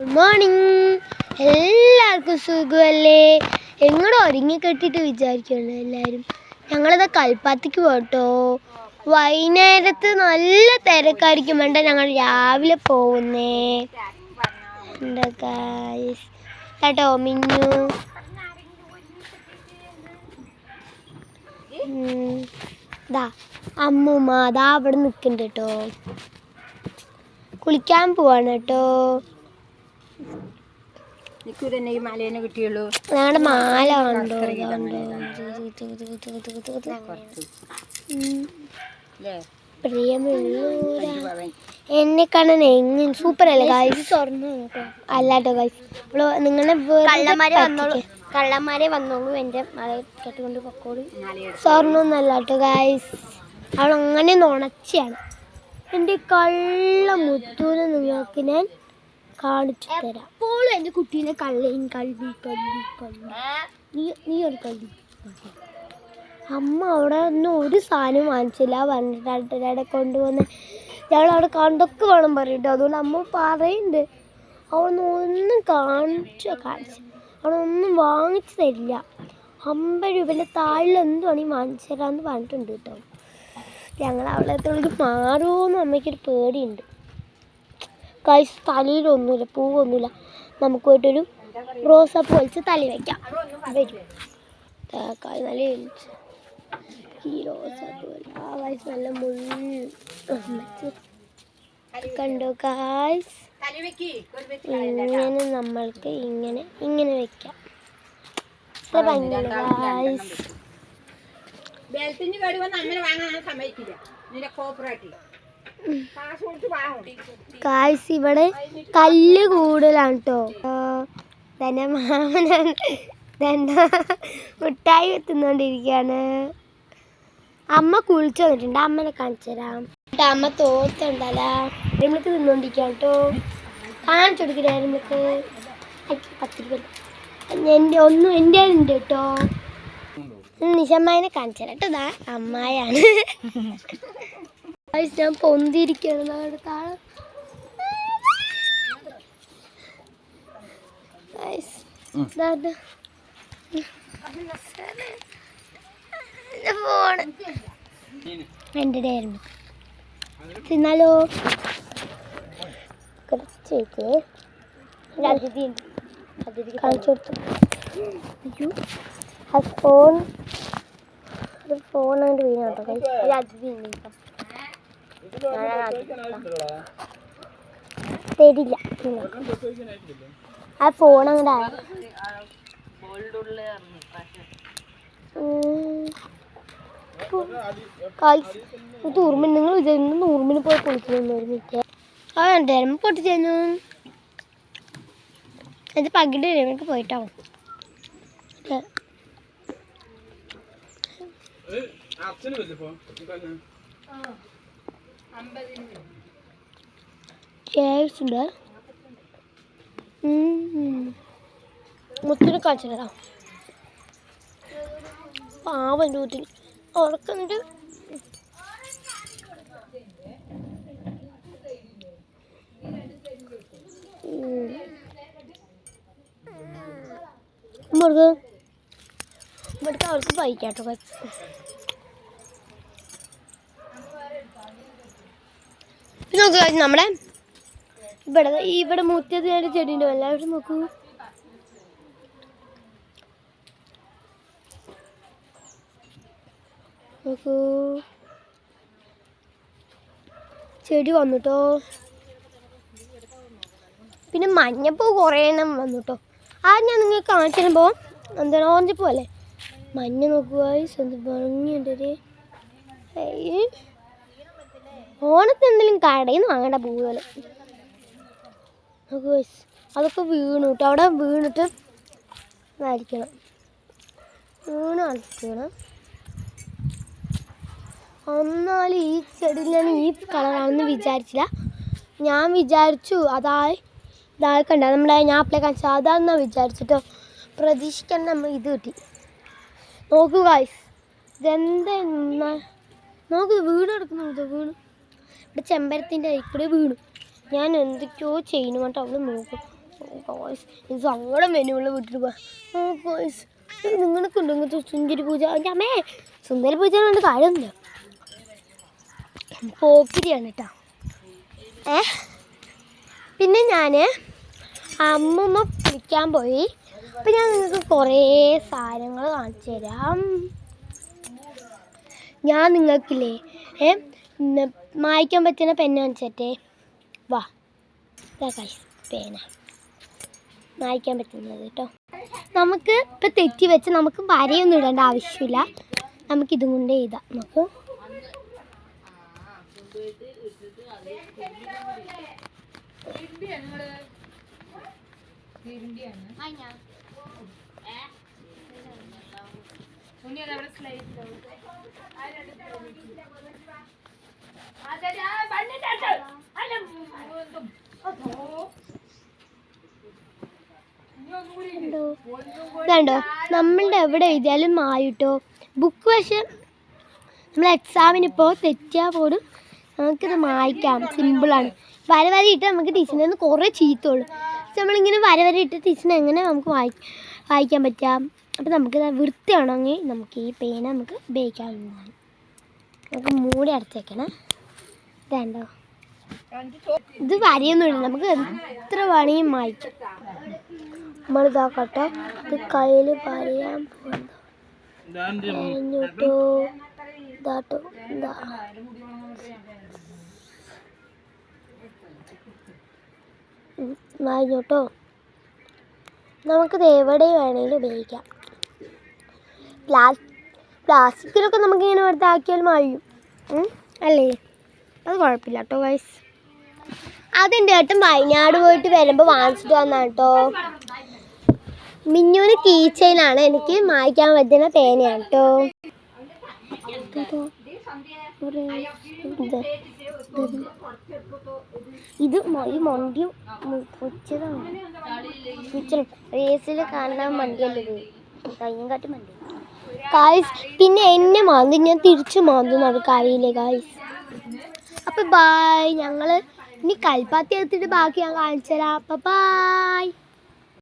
Good morning എല്ലാവർക്കും സുഖമല്ലേ? എങ്ങോട്ട് ഒരുങ്ങി കെട്ടിട്ട് വിചാരിക്കണം എല്ലാവരും? ഞങ്ങളിത് കൽപ്പാത്തിക്ക് പോട്ടോ വൈകുന്നേരത്ത് നല്ല തിരക്കായിരിക്കും. വേണ്ട ഞങ്ങൾ രാവിലെ പോകുന്നേ. കേട്ടോ മിന്നു. ദാ അമ്മൂമ്മ ദാ അവിടെ നിൽക്കുന്നുണ്ട് കേട്ടോ. കുളിക്കാൻ പോവാണ് കേട്ടോ. നിൽക്കൂ തന്നെ ഈ മലേനെ കിട്ടിയുള്ളൂ. ഞങ്ങളുടെ മാല പ്രിയമുള്ളൂരാ അവൻ എന്നെ കാണാൻ എങ്ങനെ സൂപ്പർ അല്ലേ ഗായ്സ് അല്ലാട്ടോ ഗായ്സ് അവൾ നിങ്ങളെ കള്ളന്മാരെ വന്നോളൂ. കള്ളന്മാരെ വന്നോളൂ എന്റെ മല കെട്ടുകൊണ്ട് പൊക്കോളൂ. മാലയെടുത്ത് അല്ലാട്ടോ അവൾ അങ്ങനെ നുണച്ചാണ് എന്റെ കള്ള മുത്തൂനെ നിങ്ങൾക്ക് ഞാൻ കാണിച്ചു തരാം എപ്പോഴും എന്റെ കുട്ടീനെ കള്ളയും കള്ളി കള്ളി കള്ളി. നീ നീ ഒരു കള്ളി. അമ്മ അവിടെ ഒന്നും ഒരു സാധനം വാങ്ങിച്ചില്ല. പറഞ്ഞിട്ട് കൊണ്ടുവന്ന് ഞങ്ങൾ അവിടെ കണ്ടൊക്കെ വേണം പറയട്ടോ അതുകൊണ്ട് അമ്മ പറയുന്നുണ്ട്. അവിടെ ഒന്നും കാണിച്ചു കാണിച്ചു. അവിടെ ഒന്നും വാങ്ങിച്ചു തരില്ല. അമ്പത് രൂപേന്റെ താഴിൽ എന്ത് വേണമെങ്കിൽ വാങ്ങിച്ചു തരാമെന്ന് പറഞ്ഞിട്ടുണ്ട് കേട്ടോ. ഞങ്ങൾ അവിടെ തൊഴിൽ മാറുമോയെന്ന് അമ്മയ്ക്കൊരു പേടിയുണ്ട്. കൈസ് തലയിലൊന്നുമില്ല പൂവൊന്നുമില്ല നമുക്ക് പോയിട്ടൊരു റോസാപ്പൂ വലിച്ച് തലയിൽ വയ്ക്കാം വരും. കായ് നല്ല വലിച്ച്. ഈ റോസാപ്പൂ ആ കായ്സ് നല്ല മുള്ളും. കണ്ടോ കായ്സ് ഇങ്ങനെ നമ്മൾക്ക് ഇങ്ങനെ ഇങ്ങനെ വെക്കാം. ഭംഗിയില്ല കായ്സ് ബെൽറ്റിന് കേടി അങ്ങനെ വാങ്ങാൻ സമ്മതിക്കില്ല. നിന്റെ കോപ്പറേറ്റ് കാശ് കൊടുത്ത് വാങ്ങും കായ്സ് ഇവിടെ കല്ല് കൂടുതലാണ് കേട്ടോ തന്നെ മാമനാണ് മിഠായി എത്തുന്നോണ്ടിരിക്കാണ് അമ്മ കുളിച്ചു വന്നിട്ടുണ്ട്. അമ്മനെ കാണിച്ചു തരാം. എന്നിട്ട് അമ്മ തോർത്തുണ്ടല്ലോ തിന്നോണ്ടിരിക്കാം കേട്ടോ കാണിച്ചു കൊടുക്കില്ല അരിമിക്ക് പത്ത് രൂപ എന്റെ ഒന്നും എന്റെ ഉണ്ട് കേട്ടോ നിശമ്മനെ കാണിച്ചു തരാം. കേട്ടോ അമ്മായാണ്. ഞാൻ പൊന്തിരിക്കണം നമ്മുടെ താഴെ. എന്റെ ആയിരുന്നു തിന്നാലോ? കുറച്ചേക്ക് ഒരു അതിഥി കാണിച്ചു കൊടുത്തു. അയ്യോ. ആ ഫോൺ ഫോൺ അങ്ങോട്ട് വീണു കേട്ടോ guys. ഒരു അതിഥി ഉണ്ട് തരില്ല. ആ ഫോൺ അങ്ങോട്ട് തൂർമിന് നിങ്ങൾ വിചാരിക്കുന്നു ഊർമിന് പോയി കുളിക്കുന്നു ഒരു മിനിറ്റ് ആ എന്തായാലും പൊട്ടിച്ചു അത് പകിട്ട് എനിക്ക് പോയിട്ടാവും. കേസുണ്ട് മുത്തിന് കാണിച്ചിട്ടാ പാവം രൂത്തിൽ ഉറക്കുന്നുണ്ട് മുറുക ഇവിടുത്തെ അവർക്ക് പൈക്കാട്ടോ നോക്കുക നമ്മുടെ ഇവിടെ ഇവിടെ മുറ്റത്ത് ഞാൻ ചെടിയുണ്ട് എല്ലാവരും നോക്കൂ. നോക്കൂ. ചെടി വന്നുട്ടോ. പിന്നെ മഞ്ഞപ്പൂ കുറേ എണ്ണം വന്നുട്ടോ. ആ ഞാൻ നിങ്ങൾക്ക് കാണിച്ചു തരുമ്പോൾ എന്താണ് ഓറഞ്ചപ്പൂ അല്ലേ മഞ്ഞ നോക്കുക എന്ത് ഭംഗിയുണ്ട് ഒരു. ഓണത്തിന് എന്തെങ്കിലും കടയിൽ നിന്ന് വാങ്ങേണ്ട പൂവുകൾ അതൊക്കെ വീണു കേട്ടോ അവിടെ വീണിട്ട് നരിക്കണം വീണ് അടിക്കണം എന്നാലും ഈ ചെടി ഞാൻ ഈ കളറാണെന്ന് വിചാരിച്ചില്ല. ഞാൻ വിചാരിച്ചു അതായി ഇതായി കണ്ട. നമ്മുടെ ഞാൻ അപ്ലൈ കാണിച്ചു അതാണെന്നാണ് വിചാരിച്ചിട്ടോ. പ്രതീക്ഷിക്കാൻ നമ്മൾ ഇത് കിട്ടി. നോക്കൂ ഗായ്സ് ഇതെന്താ നോക്ക് വീട് എടുക്കുന്നു ഇത് വീണു. ഇവിടെ ചെമ്പരത്തിന്റെ കൂടെ വീണു. ഞാൻ എന്തൊക്കെയോ ചെയ്യുന്നു കേട്ടോ അവൾ നോക്കും. ഗോയ്സ് ഇത് സങ്കടം മെനുവുള്ള വീട്ടിൽ ഓ ഗോയ്സ് നിങ്ങൾക്ക് ഇങ്ങനത്തെ സുന്ദരി പൂജ. എന്റെ അമ്മേ സുന്ദരി പൂജ കൊണ്ട് കാര്യമില്ല പോക്കിരിയാണ് കേട്ടോ. ഏ? പിന്നെ ഞാൻ അമ്മമ്മ പിടിക്കാൻ പോയി. അപ്പം ഞാൻ നിങ്ങൾക്ക് കുറേ സാധനങ്ങൾ കാണിച്ചു തരാം. ഞാൻ നിങ്ങൾക്കില്ലേ ഏ മായ്ക്കാൻ പറ്റുന്ന പെന്ന കാണിച്ചേ വാ. പേന മായ്ക്കാൻ പറ്റുന്നത് കേട്ടോ. നമുക്ക് ഇപ്പം തെറ്റി വെച്ച് നമുക്ക് വരയൊന്നും ഇടേണ്ട ആവശ്യമില്ല. നമുക്കിതും കൊണ്ട് എഴുതാം. നമുക്ക് കണ്ടോ ഇതുണ്ടോ നമ്മളുടെ എവിടെ എഴുതിയാലും മായിട്ടോ ബുക്ക് പക്ഷെ നമ്മൾ എക്സാമിന് ഇപ്പോൾ തെറ്റിയാൽ പോലും നമുക്കിത് മായ്ക്കാം. സിമ്പിളാണ് വര വര ഇട്ട് നമുക്ക് ടീച്ചറിന്റെ നിന്ന് കുറേ ചീത്തുള്ളൂ പക്ഷെ നമ്മളിങ്ങനെ വര വര ഇട്ട് ടീച്ചറിനെ എങ്ങനെ നമുക്ക് വായി വായിക്കാൻ പറ്റാം? അപ്പോൾ നമുക്ക് വൃത്തിയാണെങ്കിൽ നമുക്ക് ഈ പേന നമുക്ക് ഉപയോഗിക്കാവുന്നതാണ്. നമുക്ക് മൂടി അടച്ചേക്കണേ ഇതാണ്ടോ ഇത് വരയൊന്നുമില്ല. നമുക്ക് എത്ര വേണമെങ്കിൽ നമ്മളിതാക്കട്ടെ ഇത് കയ്യിൽ പറയാൻ പോകുന്നു ഇതാട്ടോ. നമുക്കിത് എവിടെ വേണമെങ്കിലും ഉപയോഗിക്കാം. പ്ലാസ് പ്ലാസ്റ്റിക്കിലൊക്കെ നമുക്കിങ്ങനെ വെറുതെ ആക്കിയാലും മഴയും അല്ലേ? അത് കുഴപ്പമില്ല കേട്ടോ ഗൈസ് അതെന്റെ ഏട്ടൻ വയനാട് പോയിട്ട് വരുമ്പോൾ വാങ്ങിച്ചിട്ട് വന്നാണ് കേട്ടോ? മിന്നുവിന് കീ ചെയിനാണ് എനിക്ക് മായ്ക്കാൻ പറ്റുന്ന പേനയാണ് കേട്ടോ ഇത് ഈ മണ്ടി പൊച്ചതാണ്. കാണാൻ മണ്ടിയല്ലേ ഇത്? കയ്യും കാട്ടി മണ്ടി കായ്സ് പിന്നെ എന്നെ മാന്തി. ഞാൻ തിരിച്ചു മാന്തുന്നത് കറിയില്ലേ കായ്സ് അപ്പൊ ബായ് ഞങ്ങൾ ഇനി കൽപ്പാത്തി എടുത്തിട്ട് ബാക്കി ഞാൻ കാണിച്ചു തരാം അപ്പൊ ബായ്